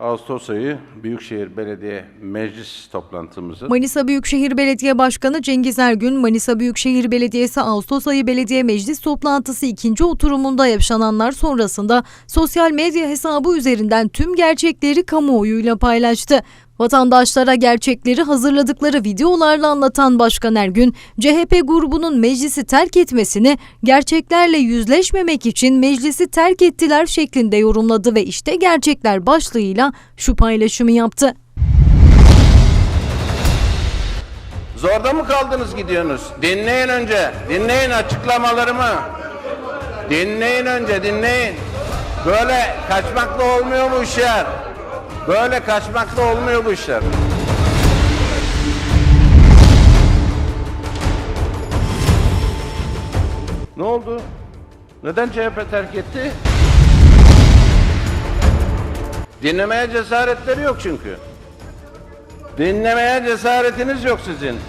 Ağustos ayı Büyükşehir Belediye Meclis toplantımızı Manisa Büyükşehir Belediye Başkanı Cengiz Ergün, Manisa Büyükşehir Belediyesi Ağustos ayı belediye meclis toplantısı ikinci oturumunda yaşananlar sonrasında sosyal medya hesabı üzerinden tüm gerçekleri kamuoyuyla paylaştı. Vatandaşlara gerçekleri hazırladıkları videolarla anlatan Başkan Ergün, CHP grubunun meclisi terk etmesini gerçeklerle yüzleşmemek için meclisi terk ettiler şeklinde yorumladı ve işte gerçekler başlığıyla şu paylaşımı yaptı. Zorda mı kaldınız gidiyorsunuz? Dinleyin önce. Dinleyin açıklamalarımı. Dinleyin önce dinleyin. Böyle kaçmakla olmuyor bu işler. Böyle kaçmakla olmuyor bu işler. Ne oldu? Neden CHP terk etti? Dinlemeye cesaretleri yok çünkü. Dinlemeye cesaretiniz yok sizin.